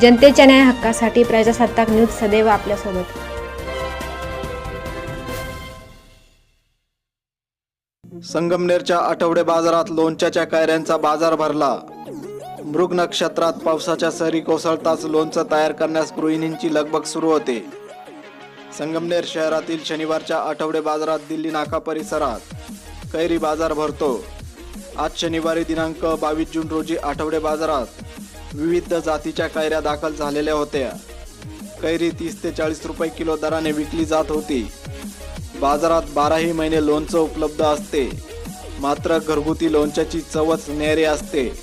जनतेच्या न्याय हक्कासाठी प्रजासत्ताक न्यूज सदैव आपल्यासोबत. संगमनेरच्या आठवडे बाजारात लोणच्याच्या कैऱ्यांचा बाजार भरला. मृग नक्षत्रात पावसाच्या सरी कोसळताच लोणचं तयार करण्यास गृहिणींची लगबग सुरू होते. संगमनेर शहरातील शनिवारच्या आठवडे बाजारात दिल्ली नाका परिसरात कैरी बाजार भरतो. आज शनिवारी दिनांक बावीस जून रोजी आठवडे बाजारात विविध जातीच्या कैऱ्या दाखल झालेल्या होत्या. कैरी तीस ते चाळीस रुपये किलो दराने विकली जात होती. बाजारात बाराही महिने लोणचं उपलब्ध असते. मात्र घरगुती लोणच्याची चवच न्यारी असते.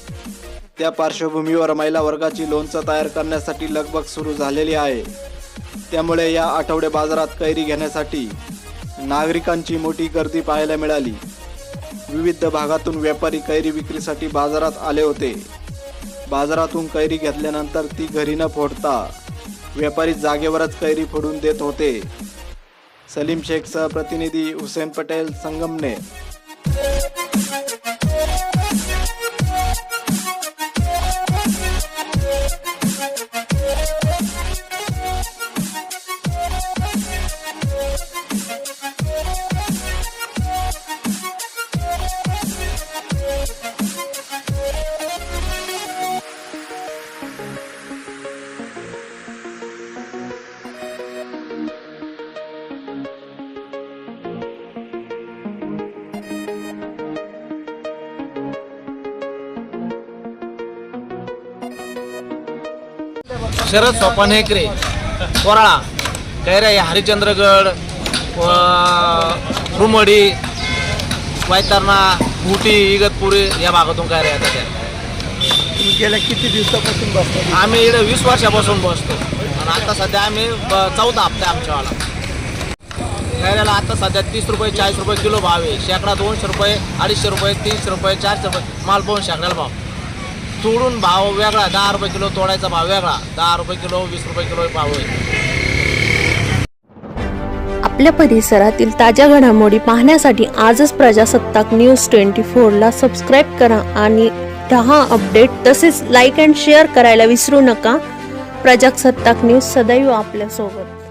त्या पार्श्वभूमीवर महिला वर्गाची लोणचं तयार करण्यासाठी लगबग सुरू झालेली आहे. त्यामुळे या आठवडे बाजारात कैरी घेण्यासाठी नागरिकांची मोठी गर्दी पाहायला मिळाली. विविध भागातून व्यापारी कैरी विक्रीसाठी बाजारात आले होते. बाजारातून कैरी घेतल्यानंतर ती घरी न फोडता. व्यापारी जागेवरच कैरी फोडून देत होते. सलीम शेखसह प्रतिनिधी हुसेन पटेल संगमने शरद सोपान हेकरे कोराळा हे हरिश्चंद्रगड रुमडी वैतरणा मुठी इगतपुरी या भागातून कैऱ्या येतात त्या. गेल्या किती दिवसापासून बसता? आम्ही इकडे वीस वर्षापासून बसतो. आणि आता सध्या आम्ही चौदा हप्ता आमच्यावाला. कैऱ्याला आता सध्या तीस रुपये चाळीस रुपये किलो भाव आहे. शेकडा दोनशे रुपये अडीचशे रुपये तीनशे रुपये चारशे रुपये. माल पाहून शेकड्याला भाव. तोडून भाव वेगळा दहा रुपये किलो तोडायचा भाव वेगळा दहा रुपये किलो वीस रुपये किलो भाव आहे. आपल्या परिसरातील ताज्या घडामोडी पाहण्यासाठी आजच प्रजासत्ताक न्यूज ट्वेंटी फोरला सबस्क्राईब करा आणि दहा अपडेट तसेच लाईक अँड शेअर करायला विसरू नका. प्रजासत्ताक न्यूज सदैव आपल्यासोबत.